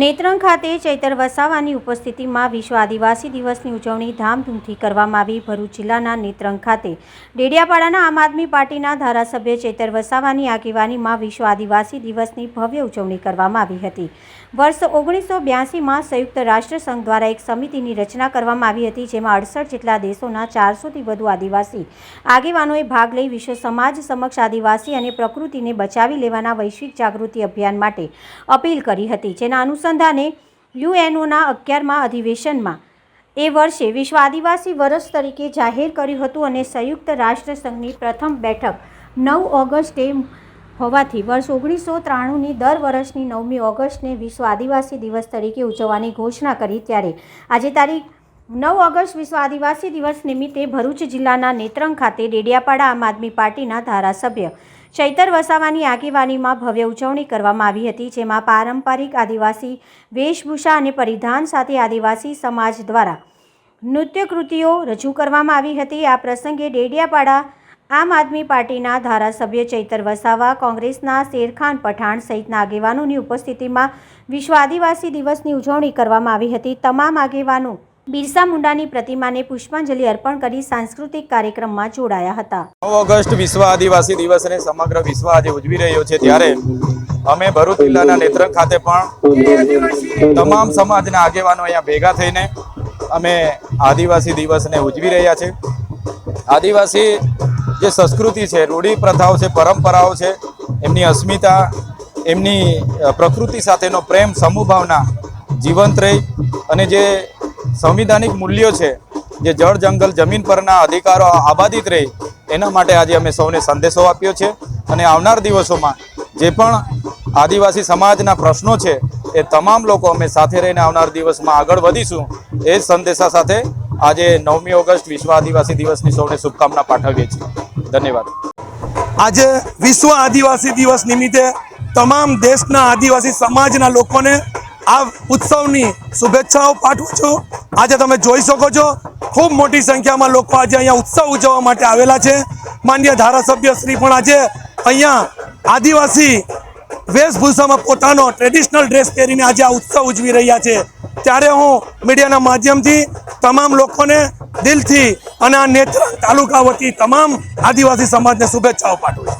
નેત્રંગ ખાતે ચૈતર વસાવાની ઉપસ્થિતિમાં વિશ્વ આદિવાસી દિવસની ઉજવણી ધામધૂમથી કરવામાં આવી. ભરૂચ જિલ્લાના નેત્રંગ ખાતે ડેડિયાપાડાના આમ આદમી પાર્ટીના ધારાસભ્ય ચૈતર વસાવાની આગેવાનીમાં વિશ્વ આદિવાસી દિવસની ભવ્ય ઉજવણી કરવામાં આવી હતી. વર્ષ ઓગણીસો બ્યાસીમાં સંયુક્ત રાષ્ટ્રસંઘ દ્વારા એક સમિતિની રચના કરવામાં આવી હતી, જેમાં અડસઠ જેટલા દેશોના ચારસોથી વધુ આદિવાસી આગેવાનોએ ભાગ લઈ વિશ્વ સમાજ સમક્ષ આદિવાસી અને પ્રકૃતિને બચાવી લેવાના વૈશ્વિક જાગૃતિ અભિયાન માટે અપીલ કરી હતી, જેના અનુસંધાને યુએનઓના અગિયારમાં અધિવેશનમાં એ વર્ષે વિશ્વ આદિવાસી વર્ષ તરીકે જાહેર કર્યું હતું અને સંયુક્ત રાષ્ટ્રસંઘની પ્રથમ બેઠક નવ ઓગસ્ટે હોવાથી વર્ષ ઓગણીસો ત્રાણુંની દર વર્ષની નવમી ઓગસ્ટને વિશ્વ આદિવાસી દિવસ તરીકે ઉજવવાની ઘોષણા કરી ત્યારે આજે તારીખ નવ ઓગસ્ટ વિશ્વ આદિવાસી દિવસ નિમિત્તે ભરૂચ જિલ્લાના નેત્રંગ ખાતે ડેડિયાપાડા આમ આદમી પાર્ટીના ધારાસભ્ય ચૈતર વસાવાની આગેવાનીમાં ભવ્ય ઉજવણી કરવામાં આવી હતી, જેમાં પારંપરિક આદિવાસી વેશભૂષા અને પરિધાન સાથે આદિવાસી સમાજ દ્વારા નૃત્યકૃતિઓ રજૂ કરવામાં આવી હતી. આ પ્રસંગે ડેડિયાપાડા આમ આદમી પાર્ટીના ધારાસભ્ય ચૈતર વસાવા, કોંગ્રેસના શેરખાન પઠાણ સહિતના આગેવાનોની ઉપસ્થિતિમાં વિશ્વ આદિવાસી દિવસની ઉજવણી કરવામાં આવી હતી. તમામ આગેવાનો બિરસા મુંડાની પ્રતિમાને પુષ્પાંજલિ અર્પણ કરી સાંસ્કૃતિક કાર્યક્રમમાં જોડાયા હતા. નવ ઓગસ્ટ વિશ્વ આદિવાસી દિવસને સમગ્ર વિશ્વ આજે ઉજવી રહ્યો છે. ત્યારે અમે ભરૂચ જિલ્લાના નેત્રંગ ખાતે પણ તમામ સમાજના આગેવાનો અહીંયા ભેગા થઈને અમે આદિવાસી દિવસને ઉજવી રહ્યા છે. આદિવાસી જે સંસ્કૃતિ છે, રૂઢિ પ્રથાઓ છે, પરંપરાઓ છે, એમની અસ્મિતા, એમની પ્રકૃતિ સાથેનો પ્રેમ, સમૂહ ભાવના જીવંત રહી અને જે સંવિધાનિક મૂલ્યો છે જે જળ, જંગલ, જમીન પરના અધિકારો આબાદિત રહે, એના માટે આજે અમે સૌને સંદેશો આપ્યો છે. અને આવનાર દિવસોમાં જે પણ આદિવાસી સમાજના પ્રશ્નો છે, એ તમામ લોકો અમે સાથે રહીને આવનાર દિવસમાં આગળ વધીશું. એ જ સંદેશા સાથે આજે નવમી ઓગસ્ટ વિશ્વ આદિવાસી દિવસની સૌને શુભકામના પાઠવીએ છીએ. ધન્યવાદ. આજે વિશ્વ આદિવાસી દિવસ નિમિત્તે તમામ દેશના આદિવાસી સમાજના લોકોને આ ઉત્સવની શુભેચ્છાઓ પાઠવું છું. આજે તમે જોઈ શકો છો, ખૂબ મોટી સંખ્યામાં લોકો આજે અહીંયા ઉત્સવ ઉજવવા માટે આવેલા છે. માન્ય ધારાસભ્ય શ્રી પણ આજે અહીંયા આદિવાસી વેશભૂષામાં પોતાનો ટ્રેડિશનલ ડ્રેસ પહેરીને આજે આ ઉત્સવ ઉજવી રહ્યા છે. ત્યારે હું મીડિયાના માધ્યમથી તમામ લોકોને દિલથી અને આ નેત્રંગ તાલુકા વતી તમામ આદિવાસી સમાજને શુભેચ્છાઓ પાઠવું છું.